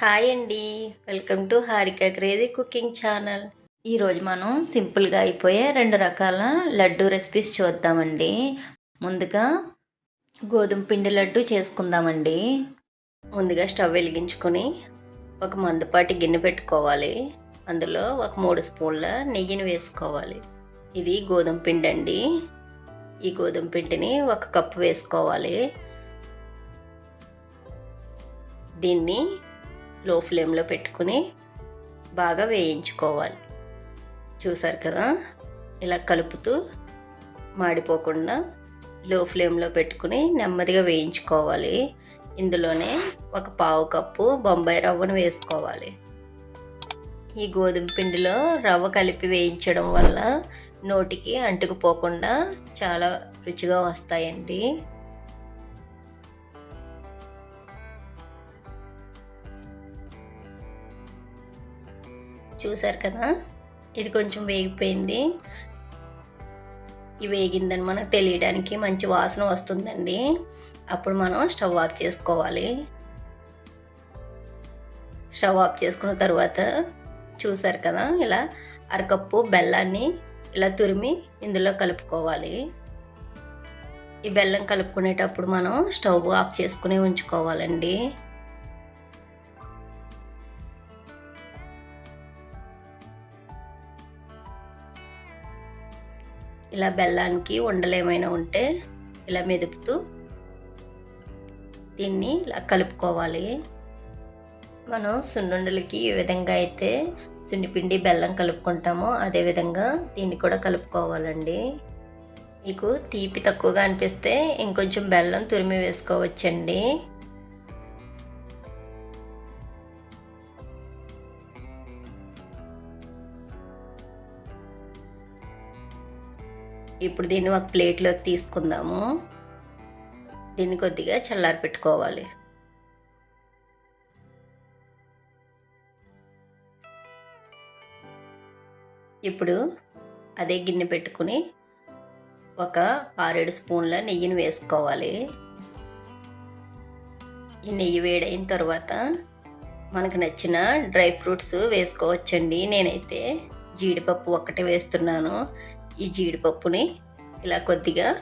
Hi అండి. Welcome to Harika crazy cooking channel. ఈరోజు మనం సింపుల్గా అయిపోయే రెండు రకాల లడ్డు రెసిపీస్ చూద్దామండి. ముందుగా గోధుమ పిండి లడ్డు చేసుకుందామండి. ముందుగా స్టవ్ వెలిగించుకొని ఒక మందుపాటి గిన్నె పెట్టుకోవాలి. అందులో ఒక మూడు స్పూన్ల నెయ్యిని వేసుకోవాలి. ఇది గోధుమ పిండి అండి. ఈ గోధుమ పిండిని ఒక కప్పు వేసుకోవాలి. దీన్ని లో ఫ్లేమ్లో పెట్టుకుని బాగా వేయించుకోవాలి. చూసారు కదా? ఇలా కలుపుతూ మాడిపోకుండా లో ఫ్లేమ్లో పెట్టుకుని నెమ్మదిగా వేయించుకోవాలి. ఇందులోనే ఒక పావు కప్పు బొంబాయి రవ్వను వేసుకోవాలి. ఈ గోధుమ పిండిలో రవ్వ కలిపి వేయించడం వల్ల నోటికి అంటుకుపోకుండా చాలా రుచిగా వస్తాయండి. చూసారు కదా? ఇది కొంచెం వేగిపోయింది. ఇది వేగిందని మనకు తెలియడానికి మంచి వాసన వస్తుందండి. అప్పుడు మనం స్టవ్ ఆఫ్ చేసుకోవాలి. స్టవ్ ఆఫ్ చేసుకున్న తర్వాత చూసారు కదా? ఇలా అరకప్పు బెల్లాన్ని ఇలా తురిమి ఇందులో కలుపుకోవాలి. ఈ బెల్లం కలుపుకునేటప్పుడు మనం స్టవ్ ఆఫ్ చేసుకుని ఉంచుకోవాలండి. ఇలా బెల్లానికి ఉండలేమైనా ఉంటే ఇలా మెదుపుతూ దీన్ని ఇలా కలుపుకోవాలి. మనం సున్నుండలకి ఈ విధంగా అయితే సున్నిపిండి బెల్లం కలుపుకుంటామో అదేవిధంగా దీన్ని కూడా కలుపుకోవాలండి. మీకు తీపి తక్కువగా అనిపిస్తే ఇంకొంచెం బెల్లం తురిమి వేసుకోవచ్చండి. ఇప్పుడు దీన్ని ఒక ప్లేట్లోకి తీసుకుందాము. దీన్ని కొద్దిగా చల్లారి పెట్టుకోవాలి. ఇప్పుడు అదే గిన్నె పెట్టుకుని ఒక ఆరేడు స్పూన్ల నెయ్యిని వేసుకోవాలి. ఈ నెయ్యి వేడైన తర్వాత మనకు నచ్చిన డ్రై ఫ్రూట్స్ వేసుకోవచ్చండి. నేనైతే జీడిపప్పు ఒక్కటే వేస్తున్నాను. ఈ జీడిపప్పుని ఇలా కొద్దిగా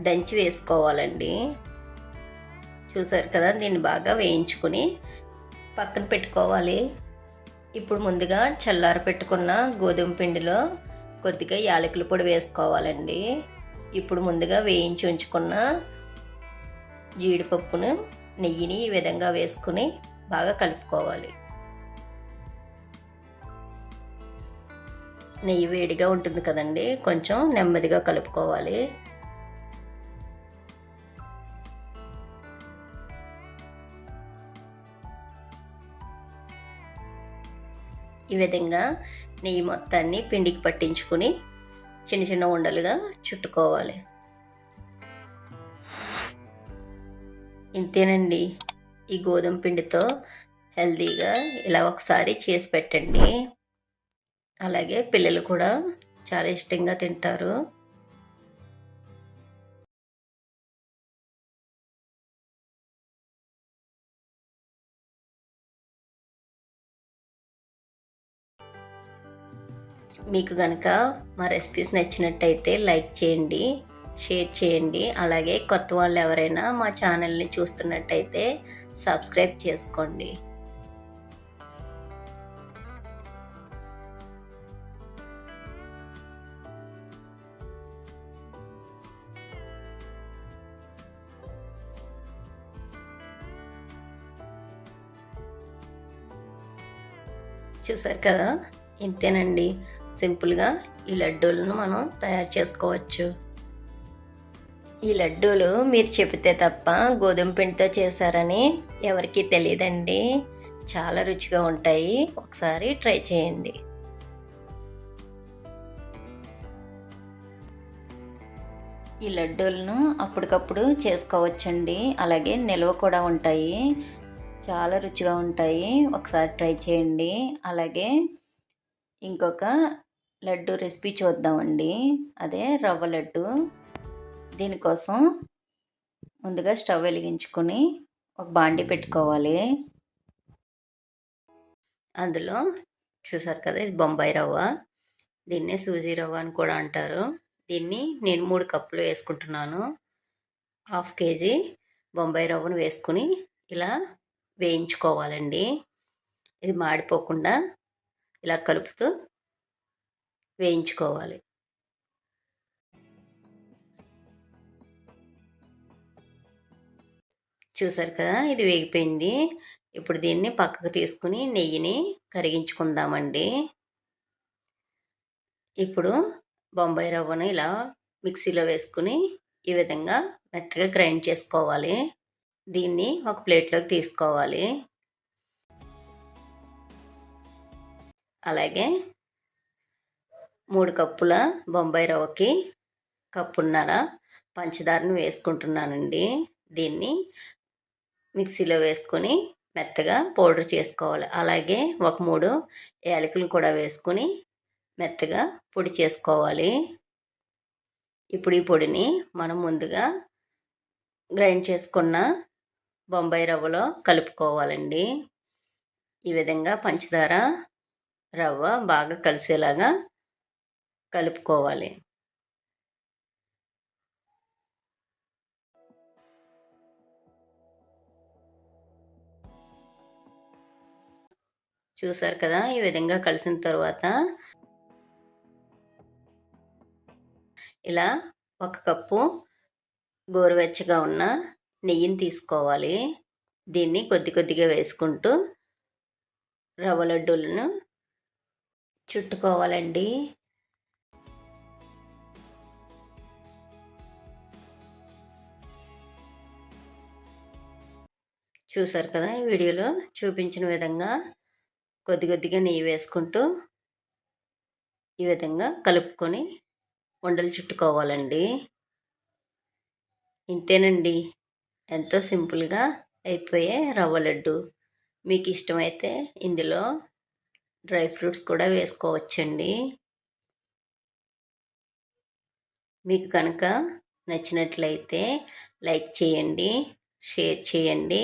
దంచి వేసుకోవాలండి. చూసారు కదా దీన్ని బాగా వేయించుకుని పక్కన పెట్టుకోవాలి. ఇప్పుడు ముందుగా చల్లార పెట్టుకున్న గోధుమ పిండిలో కొద్దిగా యాలకుల పొడి వేసుకోవాలండి. ఇప్పుడు ముందుగా వేయించి ఉంచుకున్న జీడిపప్పును నెయ్యిని ఈ విధంగా వేసుకుని బాగా కలుపుకోవాలి. నెయ్యి వేడిగా ఉంటుంది కదండి. కొంచెం నెమ్మదిగా కలుపుకోవాలి. ఈ విధంగా నెయ్యి మొత్తాన్ని పిండికి పట్టించుకుని చిన్న చిన్న ఉండలుగా చుట్టుకోవాలి. ఇంతేనండి. ఈ గోధుమ పిండితో హెల్తీగా ఇలా ఒకసారి చేసి పెట్టండి. అలాగే పిల్లలు కూడా చాలా ఇష్టంగా తింటారు. మీకు కనుక మా రెసిపీస్ నచ్చినట్టయితే లైక్ చేయండి షేర్ చేయండి అలాగే కొత్త వాళ్ళు ఎవరైనా మా ఛానల్ని చూస్తున్నట్టయితే సబ్స్క్రైబ్ చేసుకోండి. చూసారు కదా? ఇంతేనండి. సింపుల్గా ఈ లడ్డూలను మనం తయారు చేసుకోవచ్చు. ఈ లడ్డూలు మీరు చెబితే తప్ప గోధుమ పిండితో చేశారని ఎవరికీ తెలియదండి. చాలా రుచిగా ఉంటాయి. ఒకసారి ట్రై చేయండి. ఈ లడ్డూలను అప్పటికప్పుడు చేసుకోవచ్చండి. అలాగే నిల్వ కూడా ఉంటాయి. చాలా రుచిగా ఉంటాయి. ఒకసారి ట్రై చేయండి. అలాగే ఇంకొక లడ్డు రెసిపీ చూద్దామండి. అదే రవ్వ లడ్డు. దీనికోసం ముందుగా స్టవ్ వెలిగించుకొని ఒక బాండి పెట్టుకోవాలి. అందులో చూసారు కదా ఇది బొంబాయి రవ్వ. దీన్నే సూజీ రవ్వ అని కూడా అంటారు. దీన్ని నేను మూడు కప్పులు వేసుకుంటున్నాను. హాఫ్ కేజీ బొంబాయి రవ్వను వేసుకుని ఇలా వేయించుకోవాలండి. ఇది మాడిపోకుండా ఇలా కలుపుతూ వేయించుకోవాలి. చూసారు కదా ఇది వేగిపోయింది. ఇప్పుడు దీన్ని పక్కకు తీసుకుని నెయ్యిని కరిగించుకుందామండి. ఇప్పుడు బొంబాయి రవ్వను ఇలా మిక్సీలో వేసుకుని ఈ విధంగా మెత్తగా గ్రైండ్ చేసుకోవాలి. దీన్ని ఒక ప్లేట్లోకి తీసుకోవాలి. అలాగే మూడు కప్పుల బొంబాయి రవ్వకి కప్పున్నర పంచదారను వేసుకుంటున్నానండి. దీన్ని మిక్సీలో వేసుకొని మెత్తగా పౌడర్ చేసుకోవాలి. అలాగే ఒక మూడు యాలకులు కూడా వేసుకొని మెత్తగా పొడి చేసుకోవాలి. ఇప్పుడు ఈ పొడిని మనం ముందుగా గ్రైండ్ చేసుకున్న బొంబాయి రవ్వలో కలుపుకోవాలండి. ఈ విధంగా పంచదార రవ్వ బాగా కలిసేలాగా కలుపుకోవాలి. చూసారు కదా ఈ విధంగా కలిసిన తర్వాత ఇలా ఒక కప్పు గోరువెచ్చగా ఉన్న నెయ్యిని తీసుకోవాలి. దీన్ని కొద్ది కొద్దిగా వేసుకుంటూ రవ్వ లడ్డూలను చుట్టుకోవాలండి. చూసారు కదా ఈ వీడియోలో చూపించిన విధంగా కొద్ది కొద్దిగా నెయ్యి వేసుకుంటూ ఈ విధంగా కలుపుకొని ఉండలు చుట్టుకోవాలండి. ఇంతేనండి. ఎంతో సింపుల్గా అయిపోయే రవ్వ లడ్డు. మీకు ఇష్టమైతే ఇందులో డ్రై ఫ్రూట్స్ కూడా వేసుకోవచ్చండి. మీకు కనుక నచ్చినట్లయితే లైక్ చేయండి షేర్ చేయండి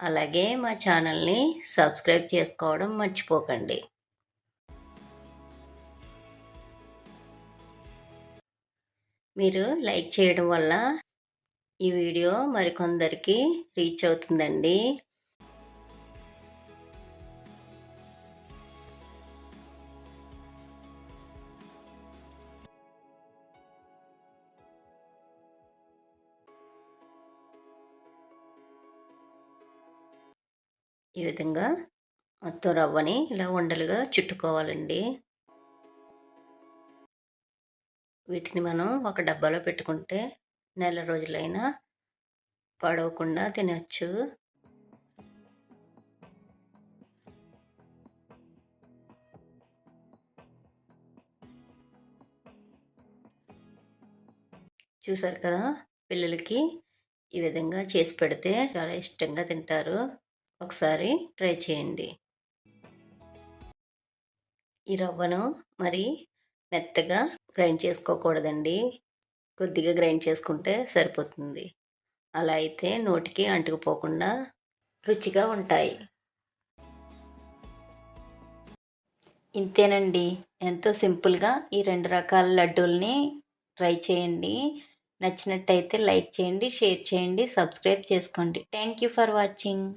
అలాగే మా ఛానల్ని సబ్స్క్రైబ్ చేసుకోవడం మర్చిపోకండి. మీరు లైక్ చేయడం వల్ల ఈ వీడియో మరికొందరికి రీచ్ అవుతుందండి. ఈ విధంగా మొత్తం రవ్వని ఇలా ఉండలుగా చుట్టుకోవాలండి. వీటిని మనం ఒక డబ్బాలో పెట్టుకుంటే నెల రోజులైనా పడవకుండా తినచ్చు. చూసారు కదా పిల్లలకి ఈ విధంగా చేసి పెడితే చాలా ఇష్టంగా తింటారు. ఒకసారి ట్రై చేయండి. ఈ రవ్వను మరి మెత్తగా గ్రైండ్ చేసుకోకూడదండి. కొద్దిగా గ్రైండ్ చేసుకుంటే సరిపోతుంది. అలా అయితే నోటికి అంటుకుపోకుండా రుచిగా ఉంటాయి. ఇంతేనండి. ఎంతో సింపుల్గా ఈ రెండు రకాల లడ్డూల్ని ట్రై చేయండి. నచ్చినట్టయితే లైక్ చేయండి షేర్ చేయండి సబ్స్క్రైబ్ చేసుకోండి. Thank you for watching.